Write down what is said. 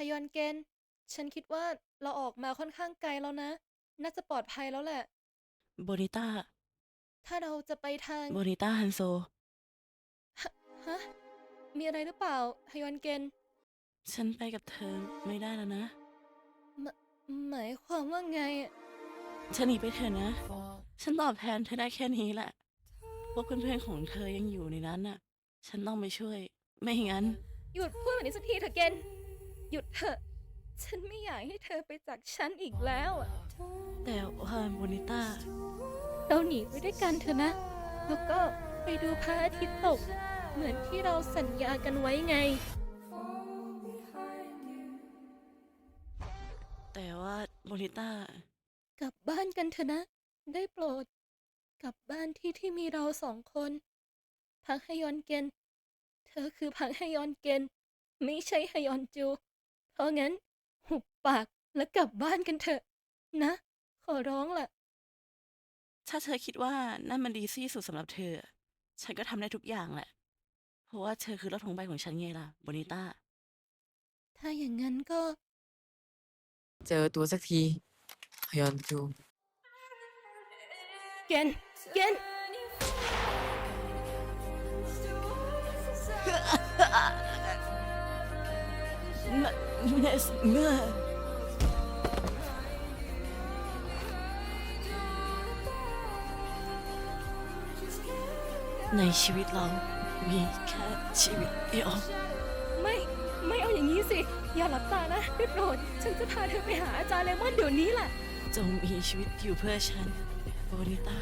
ฮยอนเกน ฉันคิดว่าเราออกมาค่อนข้างไกลแล้วนะ น่าจะปลอดภัยแล้วแหละ โบนิต้า ถ้าเราจะไปทาง โบนิต้าฮันโซ ฮะ มีอะไรหรือเปล่าฮยอนเกน ฉันไปกับเธอไม่ได้แล้วนะ หมายความว่าไงอะฉันหนีไปเถอะนะ ฉันตอบแทนเธอได้แค่นี้แหละ พวกเพื่อนๆของเธอยังอยู่ในนั้นน่ะ ฉันต้องไปช่วย ไม่งั้น หยุดพูดแบบนี้สักทีเถอะเกน หยุดเถอะ ฉันไม่อยากให้เธอไปจากฉันอีกแล้วอะแต่ว่าโบนิต้า เราหนีไปด้วยกันเถอะนะ แล้วก็ไปดูพระอาทิตย์ตก เหมือนที่เราสัญญากันไว้ไง แต่ว่าโบนิต้า กลับบ้านกันเถอะนะ ได้โปรด กลับบ้านที่ที่มีเราสองคนพักฮยอนเกนเธอคือพักฮยอนเกนไม่ใช่ฮยอนจู เพราะงั้น หุบปากแล้วกลับบ้านกันเถอะ นะ ขอร้องล่ะ ถ้าเธอคิดว่านั่นมันดีที่สุดสำหรับเธอ ฉันก็ทำได้ทุกอย่างแหละ เพราะว่าเธอคือรถของใบของฉันไงล่ะโบนิต้า ถ้าอย่างนั้นก็ เจอตัวสักทีฮยอนจู เกน เกน เนสเมื่อในชีวิตเรา มีแค่ชีวิตเดียว ไม่ไม่เอาอย่างนี้สิ อย่าหลับตานะได้โปรด ฉันจะพาเธอไปหาอาจารย์เลมอนเดี๋ยวนี้แหละ จงมีชีวิตอยู่เพื่อฉันโบนิต้า